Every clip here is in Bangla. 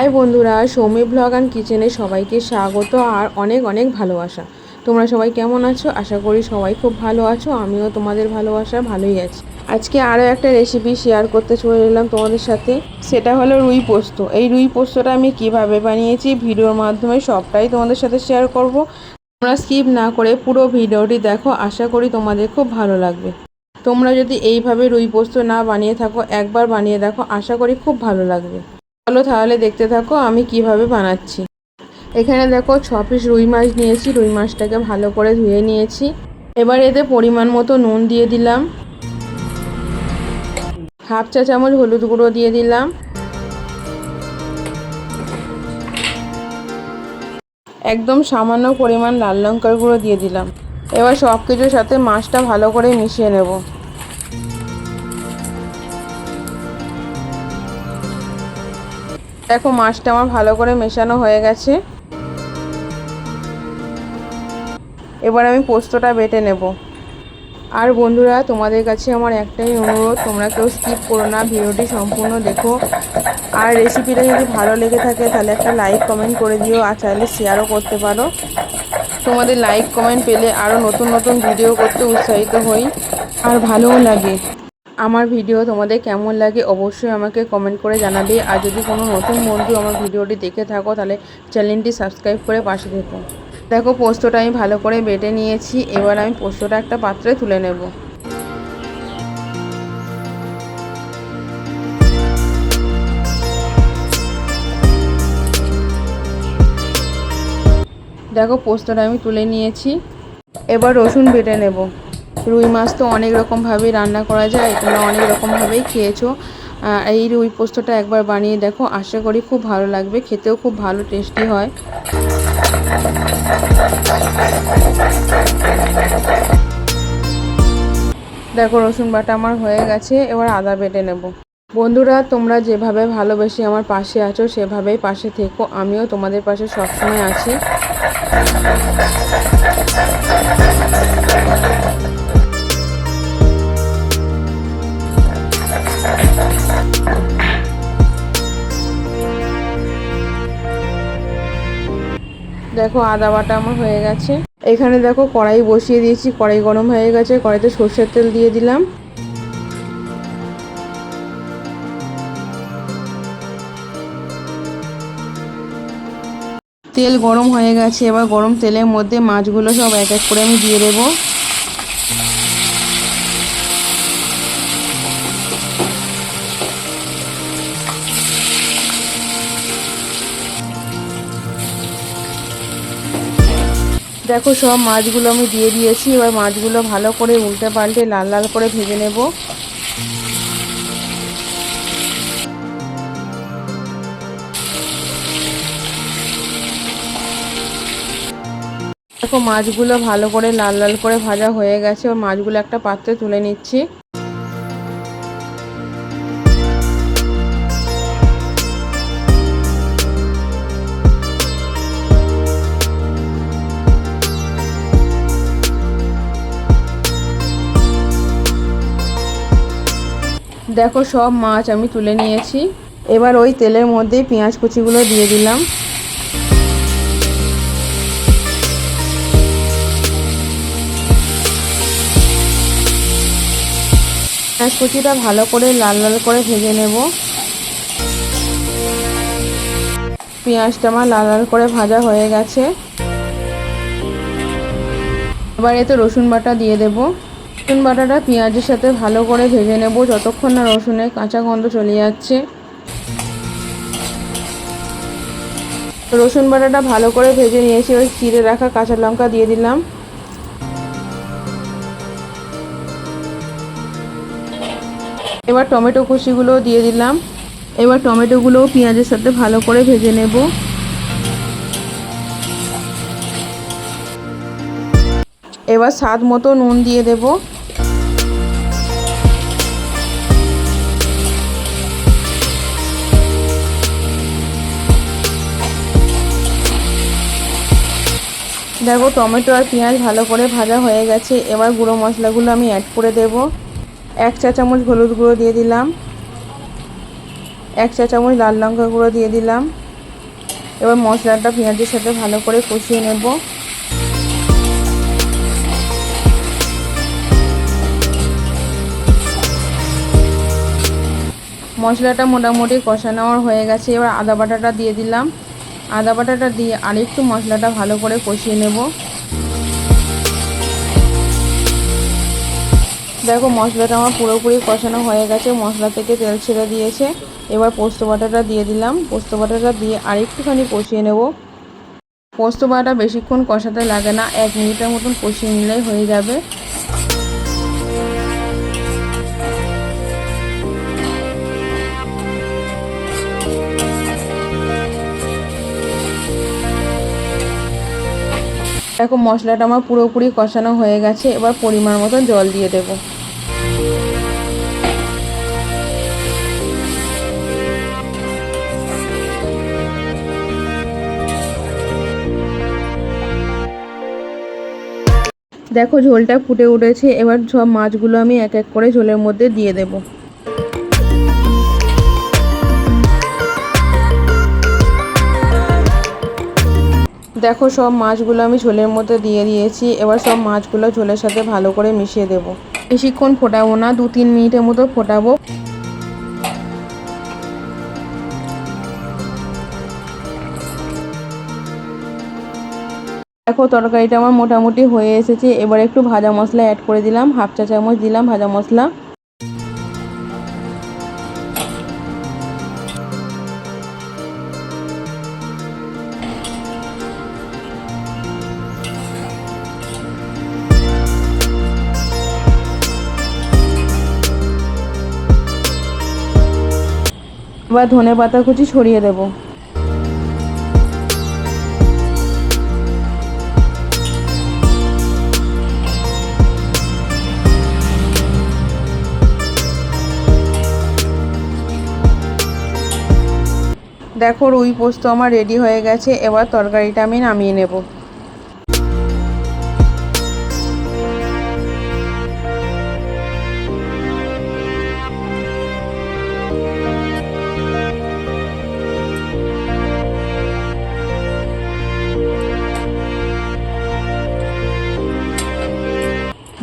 হাই বন্ধুরা সৌমি ব্লগ অ্যান্ড কিচেনে সবাইকে স্বাগত আর অনেক অনেক ভালোবাসা। তোমরা সবাই কেমন আছো? আশা করি সবাই খুব ভালো আছো, আমিও তোমাদের ভালোবাসা ভালোই আছি। আজকে আরও একটা রেসিপি শেয়ার করতে চলে এলাম তোমাদের সাথে। সেটা হলো রুই পোস্ত। এই রুই পোস্তটা আমি কীভাবে বানিয়েছি ভিডিওর মাধ্যমে সবটাই তোমাদের সাথে শেয়ার করব। তোমরা স্কিপ না করে পুরো ভিডিওটি দেখো, আশা করি তোমাদের খুব ভালো লাগবে। তোমরা যদি এইভাবে রুই পোস্ত না বানিয়ে থাকো, একবার বানিয়ে দেখো, আশা করি খুব ভালো লাগবে। চলো তাহলে দেখতে থাকো আমি কীভাবে বানাচ্ছি। এখানে দেখো ছ পিস রুই মাছ নিয়েছি, রুই মাছটাকে ভালো করে ধুয়ে নিয়েছি। এবার এতে পরিমাণ মতো নুন দিয়ে দিলাম। হাফ চা চামচ হলুদ গুঁড়ো দিয়ে দিলাম। একদম সামান্য পরিমাণ লাল লঙ্কার গুঁড়ো দিয়ে দিলাম। এবার সব কিছুর সাথে মাছটা ভালো করে মিশিয়ে নেব। দেখো, মাছটা আমার ভালো করে মেশানো হয়ে গেছে। এবার আমি পোস্তটা বেটে নেব। আর বন্ধুরা, তোমাদের কাছে আমার একটাই অনুরোধ, তোমরা কেউ স্কিপ করো না, ভিডিওটি সম্পূর্ণ দেখো। আর রেসিপিটা যদি ভালো লেগে থাকে, তাহলে একটা লাইক কমেন্ট করে দিও, আর চাইলে শেয়ারও করতে পারো। তোমাদের লাইক কমেন্ট পেলে আরও নতুন নতুন ভিডিও করতে উৎসাহিত হই। আর ভালোও লাগে। আমার ভিডিও তোমাদের কেমন লাগে অবশ্যই আমাকে কমেন্ট করে জানাবে। আর যদি কোনো নতুন বন্ধু আমার ভিডিওটি দেখে থাকো, তাহলে চ্যানেলটি সাবস্ক্রাইব করে পাশে থেকো। দেখো, পোস্তটা আমি ভালো করে বেটে নিয়েছি। এবার আমি পোস্তটা একটা পাত্রে তুলে নেব। দেখো, পোস্তটা আমি তুলে নিয়েছি। এবার রসুন বেটে নেব। রুই মাছ তো অনেক রকমভাবেই রান্না করা যায়, তোমরা অনেক রকমভাবেই খেয়েছো। এই রুই পোস্তটা একবার বানিয়ে দেখো, আশা করি খুব ভালো লাগবে, খেতেও খুব ভালো টেস্টি হয়। দেখো, রসুন বাটা আমার হয়ে গেছে, এবার আদা বেটে নেব। বন্ধুরা, তোমরা যেভাবে ভালোবেসে আমার পাশে আছো, সেভাবেই পাশে থেকো, আমিও তোমাদের পাশে সবসময় আছি। দেখো আদা বাটা আমার হয়ে গেছে। এখানে দেখো কড়াই বসিয়ে দিয়েছি, কড়াই গরম হয়ে গেছে, কড়াইতে সর্ষের তেল দিয়ে দিলাম। তেল গরম হয়ে গেছে, এবার গরম তেলের মধ্যে মাছগুলো সব এক এক করে আমি দিয়ে দেবো। দেখো সব মাছগুলো আমি দিয়ে দিয়েছি। এবার মাছগুলো ভালো করে উল্টে পাল্টে লাল লাল করে ভেজে নেব। দেখো মাছগুলো ভালো করে লাল লাল করে ভাজা হয়ে গেছে। ওর মাছগুলো একটা পাত্রে তুলে নিচ্ছি। দেখো সব মাছ আমি তুলে নিয়েছি। এবার ওই তেলের মধ্যে পেঁয়াজ কুচিগুলো দিয়ে দিলাম। পেঁয়াজ কুচিটা ভালো করে লাল লাল করে ভেজে নেব। পেঁয়াজটা আমার লাল লাল করে ভাজা হয়ে গেছে। এবার এতে রসুন বাটা দিয়ে দেবো। রসুন বাটাটা পেঁয়াজের সাথে ভালো করে ভেজে নেব যতক্ষণ না রসুনের কাঁচা গন্ধ চলে যাচ্ছে। রসুন বাটাটা ভালো করে ভেজে নিয়েছি, ওই চিড়ে রাখা কাঁচা লঙ্কা দিয়ে দিলাম। এবার টমেটো কুচিগুলো দিয়ে দিলাম। এবার টমেটোগুলোও পেঁয়াজের সাথে ভালো করে ভেজে নেব। এবার স্বাদ মতো নুন দিয়ে দেব। দেখো, টমেটো আর পেঁয়াজ ভালো করে ভাজা হয়ে গেছে। এবার গুঁড়ো মশলাগুলো আমি অ্যাড করে দেব। এক চা চামচ হলুদ গুঁড়ো দিয়ে দিলাম। এক চা চামচ লাল লঙ্কা গুঁড়ো দিয়ে দিলাম। এবার মশলাটা পেঁয়াজের সাথে ভালো করে কষিয়ে নেব। মশলাটা মোটামুটি কষানো আমার হয়ে গেছে। এবার আদা বাটাটা দিয়ে দিলাম। আদা বাটাটা দিয়ে আরেকটু মশলাটা ভালো করে কষিয়ে নেব। দেখো, মশলাটা আমার পুরোপুরি কষানো হয়ে গেছে, মশলা থেকে তেল ছেড়ে দিয়েছে। এবার পোস্ত বাটাটা দিয়ে দিলাম। পোস্ত বাটাটা দিয়ে আরেকটুখানি কষিয়ে নেব। পোস্ত বাটা বেশিক্ষণ কষাতে লাগে না, এক মিনিটের মতন কষিয়ে নিলেই হয়ে যাবে। দেখো, মশলাটা আমার পুরোপুরি কষানো হয়ে গেছে। এবার পরিমাণ মতো জল দিয়ে দেবো। দেখো, ঝোলটা ফুটে উঠেছে। এবার সব মাছগুলো আমি এক এক করে ঝোলের মধ্যে দিয়ে দেব। দেখো, সব মাছগুলো আমি ঝোলের মধ্যে দিয়ে দিয়েছি। এবার সব মাছগুলো ঝোলের সাথে ভালো করে মিশিয়ে দেব। বেশিক্ষণ ফোটাবো না, দু তিন মিনিটের মতো ফোটাবো। দেখো, তরকারিটা আমার মোটামুটি হয়ে এসেছে। এবার একটু ভাজা মশলা অ্যাড করে দিলাম। হাফ চা চামচ দিলাম ভাজা মশলা। এবার ধনে পাতা কুচি ছড়িয়ে দেবো। দেখো রুই পোস্ত আমার রেডি হয়ে গেছে, এবার তরকারিটা আমি নামিয়ে নেব।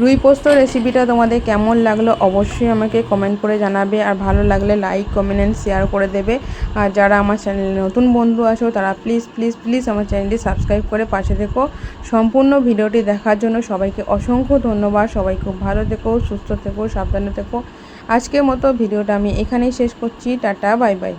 রুই পোস্ত রেসিপিটা তোমাদের কেমন লাগল অবশ্যই আমাকে কমেন্ট করে জানাবে। আর ভালো লাগলে লাইক কমেন্ট অ্যান্ড শেয়ার করে দেবে। আর যারা আমার চ্যানেলে নতুন বন্ধু আছো, তারা প্লিজ প্লিজ প্লিজ আমার চ্যানেলটি সাবস্ক্রাইব করে পাশে থেকো। সম্পূর্ণ ভিডিওটি দেখার জন্য সবাইকে অসংখ্য ধন্যবাদ। সবাই খুব ভালো থেকো, সুস্থ থেকো, সাবধানে থেকো। আজকের মতো ভিডিওটা আমি এখানেই শেষ করছি। Tata bye bye